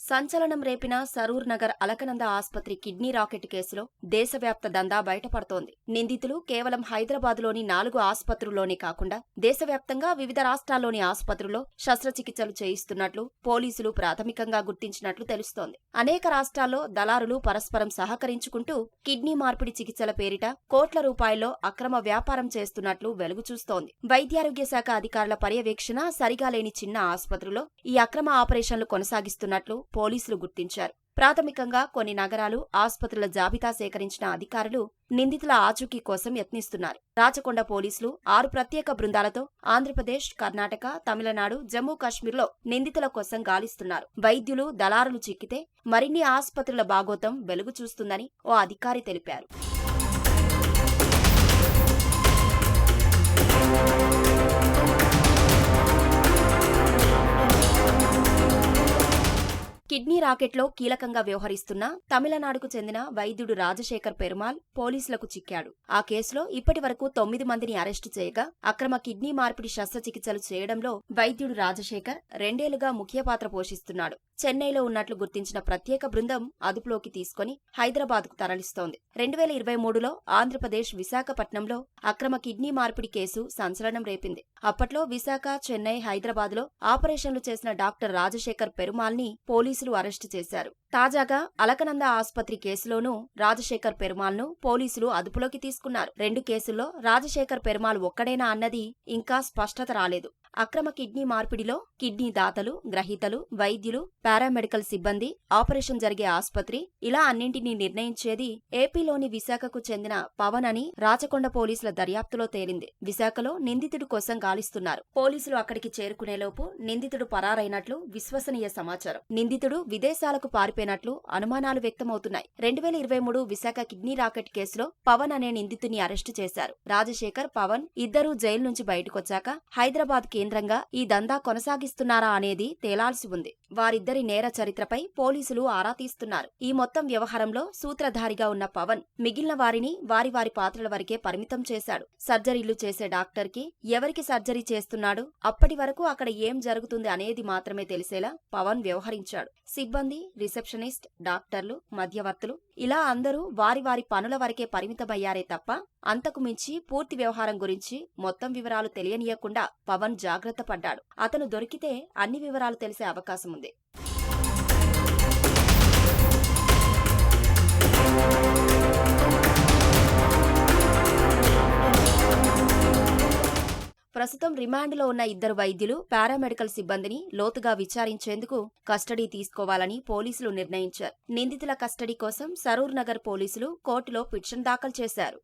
సంచలనం రేపిన సరూర్ నగర్ అలకనంద ఆస్పత్రి kidney racket కేసులో దేశవ్యాప్త దందా బయటపడుతోంది. నిందితులు కేవలం హైదరాబాద్లోని నాలుగు ఆసుపత్రుల్లోనే కాకుండా దేశవ్యాప్తంగా వివిధ రాష్ట్రాల్లోని ఆసుపత్రుల్లో శస్త్రచికిత్సలు చేయిస్తున్నట్లు పోలీసులు ప్రాథమికంగా గుర్తించినట్లు తెలుస్తోంది. అనేక రాష్ట్రాల్లో దళారులు పరస్పరం సహకరించుకుంటూ కిడ్నీ మార్పిడి చికిత్సల పేరిట కోట్ల రూపాయల్లో అక్రమ వ్యాపారం చేస్తున్నట్లు వెలుగు చూస్తోంది వైద్యారోగ్య శాఖ అధికారుల పర్యవేక్షణ సరిగా లేని చిన్న ఆసుపత్రిలో ఈ అక్రమ ఆపరేషన్లు కొనసాగిస్తున్నట్లు పోలీసులు గుర్తించారు. ప్రాథమికంగా కొన్ని నగరాలు ఆసుపత్రుల జాబితా సేకరించిన అధికారులు నిందితుల ఆచూకీ కోసం యత్నిస్తున్నారు. రాచకొండ పోలీసులు ఆరు ప్రత్యేక బృందాలతో ఆంధ్రప్రదేశ్ కర్ణాటక తమిళనాడు జమ్మూ కాశ్మీర్లో నిందితుల కోసం గాలిస్తున్నారు. వైద్యులు దళారులు చిక్కితే మరిన్ని ఆసుపత్రుల బాగోతం వెలుగు చూస్తుందని ఓ అధికారి తెలిపారు. కిడ్నీ రాకెట్లో కీలకంగా వ్యవహరిస్తున్న తమిళనాడుకు చెందిన వైద్యుడు రాజశేఖర్ పెరుమాల్ పోలీసులకు చిక్కాడు. ఆ కేసులో ఇప్పటి వరకు తొమ్మిది మందిని అరెస్టు చేయగా అక్రమ కిడ్నీ మార్పిడి శస్త్రచికిత్సలు చేయడంలో వైద్యుడు రాజశేఖర్ రెండేళ్ళుగా ముఖ్య పాత్ర పోషిస్తున్నాడు. చెన్నైలో ఉన్నట్లు గుర్తించిన ప్రత్యేక బృందం అదుపులోకి తీసుకుని హైదరాబాద్కు తరలిస్తోంది. రెండు వేల ఇరవై మూడులో ఆంధ్రప్రదేశ్ విశాఖపట్నంలో అక్రమ కిడ్నీ మార్పిడి కేసు సంచలనం రేపింది. అప్పట్లో విశాఖ చెన్నై హైదరాబాద్లో ఆపరేషన్లు చేసిన డాక్టర్ రాజశేఖర్ పెరుమాల్ని పోలీసులు అరెస్టు చేశారు. తాజాగా అలకనంద ఆసుపత్రి కేసులోనూ రాజశేఖర్ పెరుమాల్ను పోలీసులు అదుపులోకి తీసుకున్నారు. రెండు కేసుల్లో రాజశేఖర్ పెరుమాల్ ఒక్కడేనా అన్నది ఇంకా స్పష్టత రాలేదు. అక్రమ కిడ్నీ మార్పిడిలో కిడ్నీ దాతలు గ్రహీతలు వైద్యులు పారామెడికల్ సిబ్బంది ఆపరేషన్ జరిగే ఆసుపత్రి ఇలా అన్నింటినీ నిర్ణయించేది ఏపీలోని విశాఖకు చెందిన పవన్ అని రాచకొండ పోలీసుల దర్యాప్తులో తేలింది. విశాఖలో నిందితుడు కోసం గాలిస్తున్నారు. పోలీసులు అక్కడికి చేరుకునేలోపు నిందితుడు పరారైనట్లు విశ్వసనీయ సమాచారం. నిందితుడు విదేశాలకు పారిపోయినట్లు అనుమానాలు వ్యక్తమవుతున్నాయి. రెండు వేల ఇరవై మూడు విశాఖ కిడ్నీ రాకెట్ కేసులో పవన్ అనే నిందితుని అరెస్టు చేశారు. రాజశేఖర్ పవన్ ఇద్దరూ జైలు నుంచి బయటకొచ్చాక హైదరాబాద్ కేంద్రంగా ఈ దందా కొనసాగిస్తున్నారా అనేది తేలాల్సి ఉంది. వారిద్దరి నేర చరిత్రపై పోలీసులు ఆరా తీస్తున్నారు. ఈ మొత్తం వ్యవహారంలో సూత్రధారిగా ఉన్న పవన్ మిగిలిన వారిని వారి వారి పాత్రల వరకే పరిమితం చేశాడు. సర్జరీలు చేసే డాక్టర్కి ఎవరికి సర్జరీ చేస్తున్నాడు? అప్పటి వరకు అక్కడ ఏం జరుగుతుంది అనేది మాత్రమే తెలిసేలా పవన్ వ్యవహరించాడు. సిబ్బంది రిసెప్షనిస్ట్ డాక్టర్లు మధ్యవర్తులు ఇలా అందరూ వారి వారి పనుల వరకే పరిమితమయ్యారే తప్ప అంతకు మించి పూర్తి వ్యవహారం గురించి మొత్తం వివరాలు తెలియనీయకుండా పవన్ జాగ్రత్త పడ్డాడు. అతను దొరికితే అన్ని వివరాలు తెలిసే అవకాశం ఉంది. ప్రస్తుతం రిమాండ్లో ఉన్న ఇద్దరు వైద్యులు పారామెడికల్ సిబ్బందిని లోతుగా విచారించేందుకు కస్టడీ తీసుకోవాలని పోలీసులు నిర్ణయించారు. నిందితుల కస్టడీ కోసం సరూర్ నగర్ పోలీసులు కోర్టులో పిటిషన్ దాఖలు చేశారు.